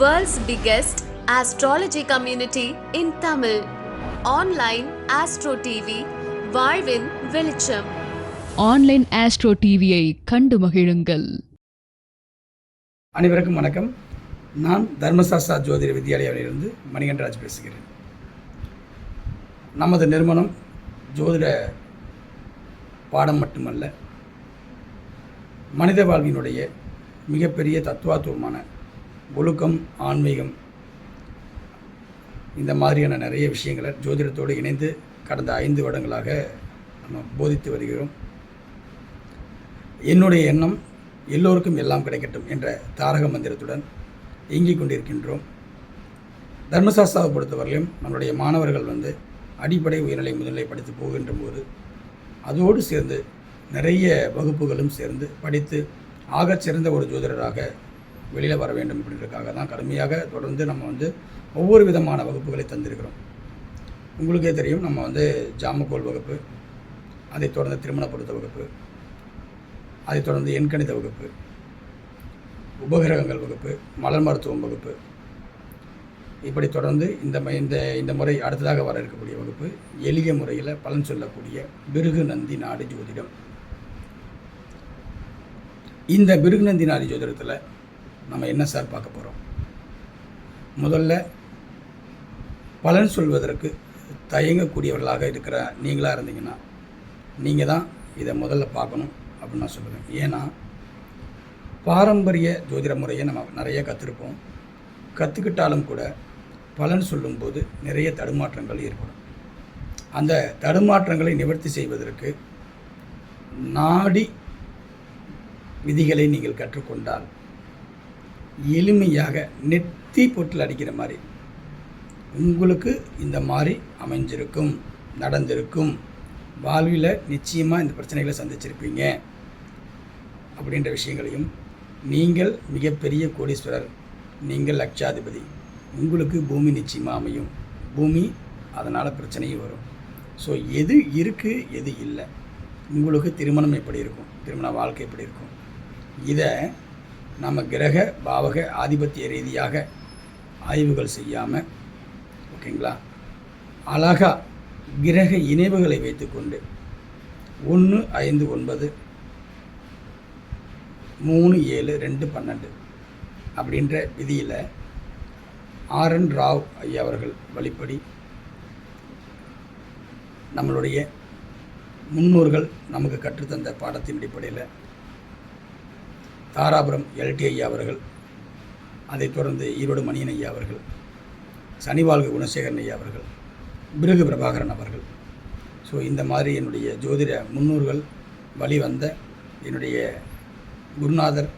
World's biggest astrology community in Tamil. Online Astro TV, வாழ்வின் வெளிச்சம். Online astro டிவியை கண்டு மகிழுங்கள். அனைவருக்கும் வணக்கம். நான் தர்மசாஸ்திரா ஜோதிட வித்யாலயாவிலிருந்து மணிகண்டராஜ் பேசுகிறேன். நமது நிறுவனம் ஜோதிட பாடம் மட்டுமல்ல மனித வாழ்வினுடைய மிகப்பெரிய தத்துவாத்துவமான ஒழுக்கம் ஆன்மீகம் இந்த மாதிரியான நிறைய விஷயங்களை ஜோதிடத்தோடு இணைந்து கடந்த ஐந்து வருடங்களாக நம்ம போதித்து வருகிறோம். என்னுடைய எண்ணம் எல்லோருக்கும் எல்லாம் கிடைக்கட்டும் என்ற தாரக மந்திரத்துடன் இயங்கிக் கொண்டிருக்கின்றோம். தர்மசாஸ்திராவை பொறுத்தவரையிலும் நம்மளுடைய மாணவர்கள் வந்து அடிப்படை உயர்நிலை முதல்நிலை படித்து போகின்ற போது அதோடு சேர்ந்து நிறைய வகுப்புகளும் சேர்ந்து படித்து ஆகச் சிறந்த ஒரு ஜோதிடராக வெளியில் வர வேண்டும் அப்படின்றதுக்காக தான் கடுமையாக தொடர்ந்து நம்ம வந்து ஒவ்வொரு விதமான வகுப்புகளை தந்திருக்கிறோம். உங்களுக்கே தெரியும் நம்ம வந்து ஜாமக்கோல் வகுப்பு அதைத் தொடர்ந்து திருமணப்படுத்த வகுப்பு அதைத் தொடர்ந்து எண்கணித வகுப்பு உபகிரகங்கள் வகுப்பு மலர் மருத்துவம் வகுப்பு இப்படி தொடர்ந்து இந்த இந்த இந்த முறை அடுத்ததாக வர இருக்கக்கூடிய வகுப்பு எளிய முறையில் பலன் சொல்லக்கூடிய பிருகு நந்தி நாடு ஜோதிடம். இந்த பிருகு நந்தி நாடு ஜோதிடத்தில் நம்ம என்ன சார் பார்க்க போகிறோம் முதல்ல பலன் சொல்வதற்கு தயங்கக்கூடியவர்களாக இருக்கிற நீங்களாக இருந்தீங்கன்னா நீங்கள் தான் இதை முதல்ல பார்க்கணும் அப்படின்னு நான் சொல்லுவேன். ஏன்னா பாரம்பரிய ஜோதிட முறையை நம்ம நிறைய கற்றுருப்போம் கற்றுக்கிட்டாலும் கூட பலன் சொல்லும்போது நிறைய தடுமாற்றங்கள் ஏற்படும். அந்த தடுமாற்றங்களை நிவர்த்தி செய்வதற்கு நாடி விதிகளை நீங்கள் கற்றுக்கொண்டால் எளிமையாக நெத்தி பொட்டில் அடிக்கிற மாதிரி. உங்களுக்கு இந்த மாதிரி அமைஞ்சிருக்கும் நடந்திருக்கும். வாழ்வில் நிச்சயமாக இந்த பிரச்சனைகளை சந்திச்சிருப்பீங்க. அப்படின்ற விஷயங்களையும் நீங்கள் மிகப்பெரிய கோடீஸ்வரர் நீங்கள் லட்சாதிபதி உங்களுக்கு பூமி நிச்சயமாக அமையும். பூமி அதனால் பிரச்சனையும் வரும். ஸோ எது இருக்குது எது இல்லை. உங்களுக்கு திருமணம் எப்படி இருக்கும்? திருமண வாழ்க்கை எப்படி இருக்கும்? இதை நம்ம கிரக பாவக ஆதிபத்திய ரீதியாக ஆய்வுகள் செய்யாமல் ஓகேங்களா? அழகா கிரக இணைவுகளை வைத்துக்கொண்டு ஒன்று ஐந்து ஒன்பது மூணு ஏழு ரெண்டு பன்னெண்டு அப்படின்ற விதியில் ஆர்என் ராவ் ஐயா அவர்கள் வழிப்படி நம்மளுடைய முன்னோர்கள் நமக்கு கற்றுத்தந்த பாடத்தின் அடிப்படையில் தாராபுரம் எல்டி ஐயா அவர்கள் அதைத் தொடர்ந்து ஈரோடு மணியன் ஐயா அவர்கள் சனிவாழ்வு குணசேகரன் ஐயா அவர்கள் பிருகு பிரபாகரன் அவர்கள். ஸோ இந்த மாதிரி என்னுடைய ஜோதிட முன்னூர்கள் வழி வந்த என்னுடைய குருநாதர்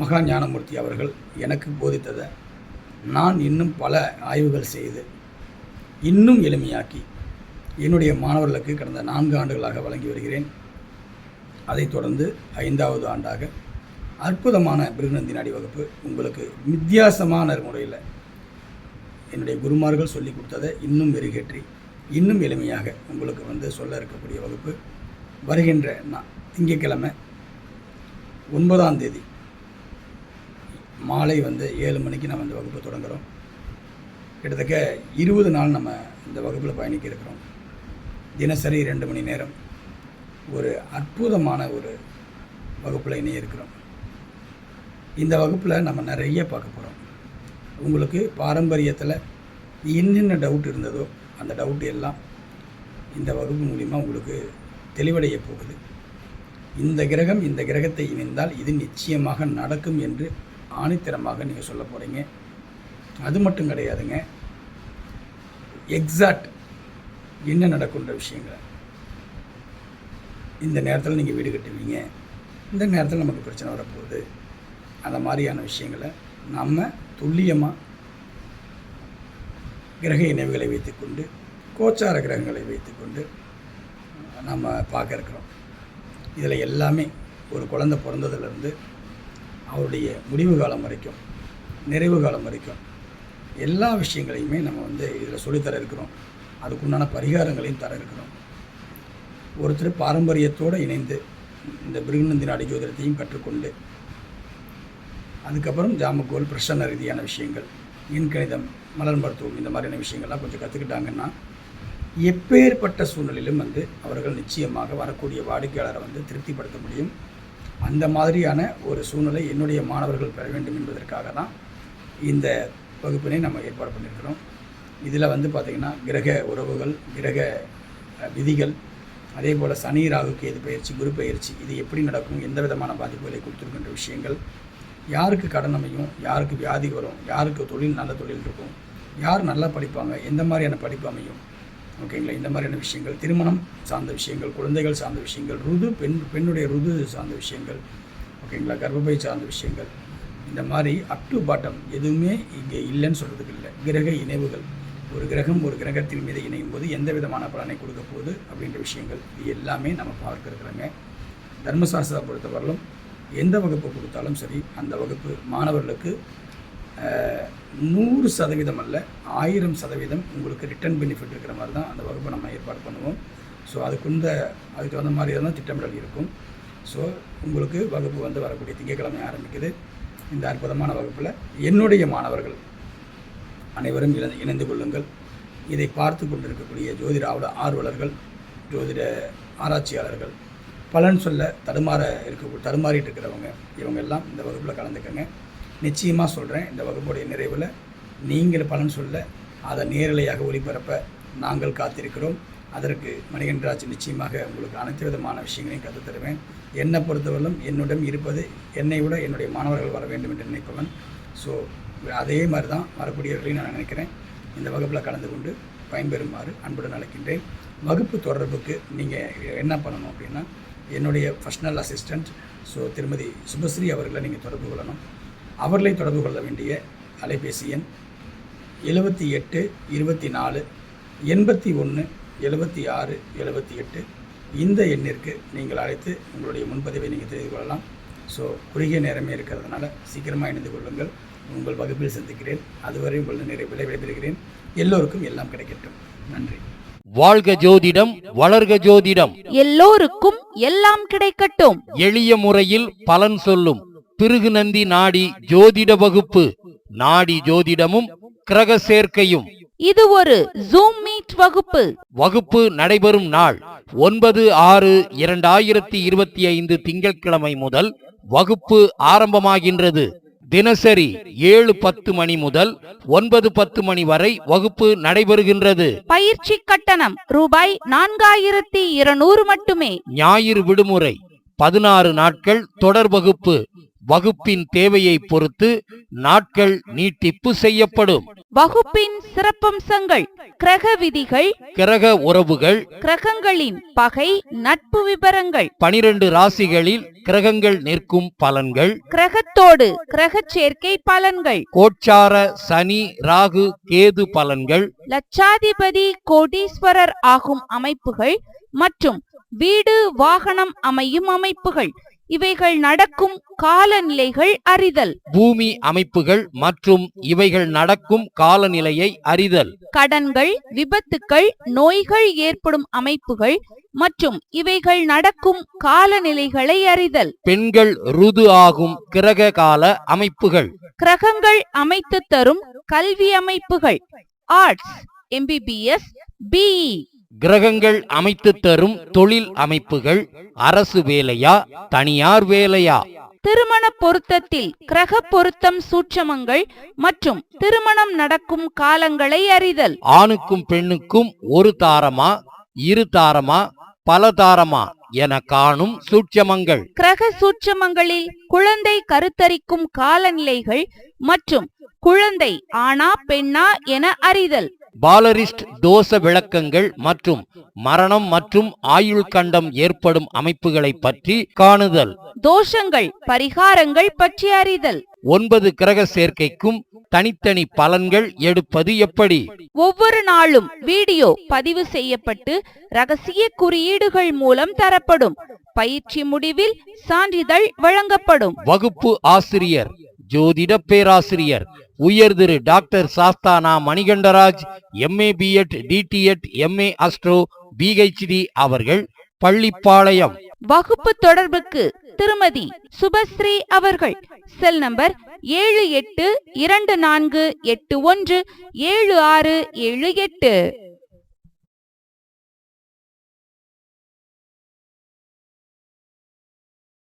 மகா ஞானமூர்த்தி அவர்கள் எனக்கு போதித்ததை நான் இன்னும் பல ஆய்வுகள் செய்து இன்னும் எளிமையாக்கி என்னுடைய மாணவர்களுக்கு கடந்த நான்கு ஆண்டுகளாக வழங்கி வருகிறேன். அதைத் தொடர்ந்து ஐந்தாவது ஆண்டாக அற்புதமான பிருகுநந்தி அடிவகுப்பு உங்களுக்கு வித்தியாசமான முறையில் என்னுடைய குருமார்கள் சொல்லி கொடுத்ததை இன்னும் மெருகேற்றி இன்னும் எளிமையாக உங்களுக்கு வந்து சொல்ல இருக்கக்கூடிய வகுப்பு வருகின்ற நான் திங்கட்கிழமை ஒன்பதாம் தேதி. மாலை வந்து ஏழு மணிக்கு நம்ம இந்த வகுப்பு தொடங்குகிறோம் கிட்டத்தட்ட இருபது நாள் நம்ம இந்த வகுப்பில் பயணிக்க இருக்கிறோம். தினசரி ரெண்டு மணி நேரம் ஒரு அற்புதமான ஒரு வகுப்பில் இணைய இருக்கிறோம். இந்த வகுப்பில் நம்ம நிறைய பார்க்க போகிறோம் உங்களுக்கு பாரம்பரியத்தில் என்னென்ன டவுட் இருந்ததோ அந்த டவுட் எல்லாம் இந்த வகுப்பு மூலிமா உங்களுக்கு தெளிவடைய போகுது. இந்த கிரகம் இந்த கிரகத்தை இணைந்தால் இது நிச்சயமாக நடக்கும் என்று ஆணித்தரமாக நீங்கள் சொல்ல போகிறீங்க அது மட்டும் கிடையாதுங்க. எக்ஸாக்ட் என்ன நடக்குன்ற விஷயங்கள். இந்த நேரத்தில் நீங்கள் வீடு கட்டுவீங்க. இந்த நேரத்தில் நமக்கு பிரச்சனை வரப்போகுது. அந்த மாதிரியான விஷயங்களை நம்ம துல்லியமாக கிரக இணைவுகளை வைத்துக்கொண்டு கோச்சார கிரகங்களை வைத்துக்கொண்டு நம்ம பார்க்க இருக்கிறோம். இதில் எல்லாமே ஒரு குழந்தை பிறந்ததுலேருந்து அவருடைய முடிவு காலம் வரைக்கும் நிறைவு காலம் வரைக்கும் எல்லா விஷயங்களையுமே நம்ம வந்து இதில் சொல்லித்தர இருக்கிறோம். அதுக்குண்டான பரிகாரங்களையும் தர இருக்கிறோம். ஒருத்தர் பாரம்பரியத்தோடு இணைந்து இந்த பிருகுநந்தி நாடி ஜோதிடத்தையும் கற்றுக்கொண்டு அதுக்கப்புறம் ஜாமக்கோல் பிரசன்ன ரீதியான விஷயங்கள் எண்கணிதம் மலர் மருத்துவம் இந்த மாதிரியான விஷயங்கள்லாம் கொஞ்சம் கற்றுக்கிட்டாங்கன்னா எப்பேற்பட்ட சூழ்நிலையிலும் வந்து அவர்கள் நிச்சயமாக வரக்கூடிய வாடிக்கையாளரை வந்து திருப்திப்படுத்த முடியும். அந்த மாதிரியான ஒரு சூழ்நிலை என்னுடைய மாணவர்கள் பெற வேண்டும் என்பதற்காக தான் இந்த வகுப்பினை நம்ம ஏற்பாடு பண்ணியிருக்கிறோம். இதில் வந்து பார்த்திங்கன்னா கிரக உறவுகள் கிரக விதிகள் அதே போல் சனி ராகு கேது பயிற்சி குரு பயிற்சி இது எப்படி நடக்கும் எந்த விதமான பாதிப்புகளை கொடுத்துருக்கின்ற விஷயங்கள் யாருக்கு கடன் அமையும் யாருக்கு வியாதி வரும் யாருக்கு தொழில் நல்ல தொழில் இருக்கும் யார் நல்லா படிப்பாங்க எந்த மாதிரியான படிப்பு அமையும்? ஓகேங்களா இந்த மாதிரியான விஷயங்கள் திருமணம் சார்ந்த விஷயங்கள் குழந்தைகள் சார்ந்த விஷயங்கள் ருது பெண் பெண்ணுடைய ருது சார்ந்த விஷயங்கள் ஓகேங்களா கர்ப்பப்பை சார்ந்த விஷயங்கள். இந்த மாதிரி அப் டு பாட்டம் எதுவுமே இங்கே இல்லைன்னு சொல்கிறதுக்கு இல்லை. கிரக இணைவுகள். ஒரு கிரகம் ஒரு கிரகத்தின் மீது இணையும் போது எந்த விதமான பலனை கொடுக்க போகுது அப்படின்ற விஷயங்கள் இது எல்லாமே நம்ம பார்க்க இருக்கிறோங்க தர்மசாஸ்திரத்தை பொறுத்தவரையிலும் எந்த வகுப்பு கொடுத்தாலும் சரி அந்த வகுப்பு மாணவர்களுக்கு நூறு சதவீதம் அல்ல ஆயிரம் சதவீதம் உங்களுக்கு ரிட்டர்ன் பெனிஃபிட் இருக்கிற மாதிரி தான் அந்த வகுப்பை நம்ம ஏற்பாடு பண்ணுவோம். ஸோ அதுக்குந்த அதுக்கு தகுந்த மாதிரி தான் திட்டமிடல் இருக்கும். ஸோ உங்களுக்கு வகுப்பு வந்து வரக்கூடிய திங்கட்கிழமை ஆரம்பிக்குது. இந்த அற்புதமான வகுப்பில் என்னுடைய மாணவர்கள் அனைவரும் இணைந்து இணைந்து கொள்ளுங்கள். இதை பார்த்து கொண்டிருக்கக்கூடிய ஜோதிட ஆர்வலர்கள் ஜோதிட ஆராய்ச்சியாளர்கள் பலன் சொல்ல தடுமாற இருக்க தடுமாறிட்டு இருக்கிறவங்க இவங்க எல்லாம் இந்த வகுப்பில் கலந்துக்கங்க. நிச்சயமாக சொல்கிறேன் இந்த வகுப்புடைய நிறைவில் நீங்கள் பலன் சொல்ல அதை நேரலையாக ஒளிபரப்ப நாங்கள் காத்திருக்கிறோம். அதற்கு மணிகண்டராஜ் நிச்சயமாக உங்களுக்கு அனைத்து விதமான விஷயங்களையும் கற்றுத் தருவேன். என்னை பொறுத்தவரையிலும் என்னிடம் இருப்பது என்னை விட என்னுடைய மாணவர்கள் வர வேண்டும் என்று நினைப்பவன். ஸோ அதே மாதிரி தான் வரக்கூடியவர்களையும் நான் நினைக்கிறேன். இந்த வகுப்பில் கலந்து கொண்டு பயன்பெறுமாறு அன்புடன் அழைக்கின்றேன். வகுப்பு தொடர்புக்கு நீங்கள் என்ன பண்ணணும் அப்படின்னா என்னுடைய பர்சனல் அசிஸ்டண்ட் ஸோ திருமதி சுபஸ்ரீ அவர்களை நீங்கள் தொடர்பு கொள்ளணும். அவர்களை தொடர்பு கொள்ள வேண்டிய அலைபேசி எண் எழுபத்தி எட்டு இருபத்தி நாலு எண்பத்தி ஒன்று எழுபத்தி ஆறு எழுபத்தி எட்டு. இந்த எண்ணிற்கு நீங்கள் அழைத்து உங்களுடைய முன்பதிவை நீங்கள் தெரிந்து கொள்ளலாம். ஸோ குறுகிய நேரமே இருக்கிறதுனால சீக்கிரமாக இணைந்து கொள்ளுங்கள். உங்கள் வகுப்பில் சந்திக்கிறேன். அதுவரை உங்கள் நிறைய விடைபெறுகிறேன். எல்லோருக்கும் எல்லாம் கிடைக்கட்டும். நன்றி. வாழ்க ஜோதிடம் வளர்க ஜோதிடம். எல்லோருக்கும் எல்லாம் கிடைக்கட்டும். எளிய முறையில் பலன் சொல்லும். பிருகு நந்தி நாடி ஜோதிட வகுப்பு. நாடி ஜோதிடமும் கிரக சேர்க்கையும். இது ஒரு ஜூம் மீட் வகுப்பு. வகுப்பு நடைபெறும் நாள் ஒன்பது ஆறு இரண்டாயிரத்தி இருபத்தி ஐந்து திங்கட்கிழமை முதல் வகுப்பு ஆரம்பமாகின்றது. தினசரி ஏழு பத்து மணி முதல் ஒன்பது பத்து மணி வரை வகுப்பு நடைபெறுகின்றது. பயிற்சி கட்டணம் ரூபாய் நான்காயிரத்தி இருநூறு மட்டுமே. ஞாயிறு விடுமுறை பதினாறு நாட்கள் தொடர் வகுப்பு. வகுப்பின் தேவையை பொறுத்து நாட்கள் நீட்டிப்பு செய்யப்படும். வகுப்பின் சிறப்பம்சங்கள் கிரக விதிகள் கிரக உறவுகள் கிரகங்களின் பகை நட்பு விவரங்கள் பனிரெண்டு ராசிகளில் கிரகங்கள் நிற்கும் பலன்கள் கிரகத்தோடு கிரக சேர்க்கை பலன்கள் கோச்சார சனி ராகு கேது பலன்கள் லட்சாதிபதி கோடீஸ்வரர் ஆகும் அமைப்புகள் மற்றும் வீடு வாகனம் அமையும் அமைப்புகள். இவைகள் நடக்கும் காலநிலைகள் அறிதல். பூமி அமைப்புகள் மற்றும் இவைகள் நடக்கும் காலநிலையை அறிதல். கடன்கள் விபத்துக்கள் நோய்கள் ஏற்படும் அமைப்புகள் மற்றும் இவைகள் நடக்கும் காலநிலைகளை அறிதல். பெண்கள் ருது ஆகும் கிரக கால அமைப்புகள். கிரகங்கள் அமைத்து தரும் கல்வி அமைப்புகள். ஆர்ட்ஸ் எம்பிபிஎஸ் பிஇ கிரகங்கள் அமைத்து தரும் தொழில் அமைப்புகள் அரசு வேலையா தனியார் வேலையா? திருமண பொருத்தத்தில் கிரக பொருத்தம் சூட்சமங்கள் மற்றும் திருமணம் நடக்கும் காலங்களை அறிதல். ஆணுக்கும் பெண்ணுக்கும் ஒரு தாரமா இரு தாரமா பல தாரமா என காணும் சூட்சமங்கள். கிரக சூட்சமங்களில் குழந்தை கருத்தரிக்கும் காலநிலைகள் மற்றும் குழந்தை ஆணா பெண்ணா என அறிதல். பாலரிஸ்ட் தோச விளக்கங்கள் மற்றும் மரணம் மற்றும் ஆயுள் கண்டம் ஏற்படும் அமைப்புகளை பற்றி காணுதல். தோஷங்கள் பரிகாரங்கள் பற்றி அறிதல். ஒன்பது கிரக சேர்க்கைக்கும் தனித்தனி பலன்கள் எடுப்பது எப்படி? ஒவ்வொரு நாளும் வீடியோ பதிவு செய்யப்பட்டு ரகசிய குறியீடுகள் மூலம் தரப்படும். பயிற்சி முடிவில் சான்றிதழ் வழங்கப்படும். வகுப்பு ஆசிரியர் ஜோதிட பேராசிரியர் உயர் Thiru doctor Sasthana Manikandaraj MA BEd DTEd MA astro PhD அவர்கள் பள்ளிப்பாளையம். வகுப்பு தொடர்புக்கு திருமதி சுபஸ்ரீ அவர்கள். செல் நம்பர் ஏழு எட்டு இரண்டு நான்கு எட்டு ஒன்று ஏழு ஆறு ஏழு எட்டு.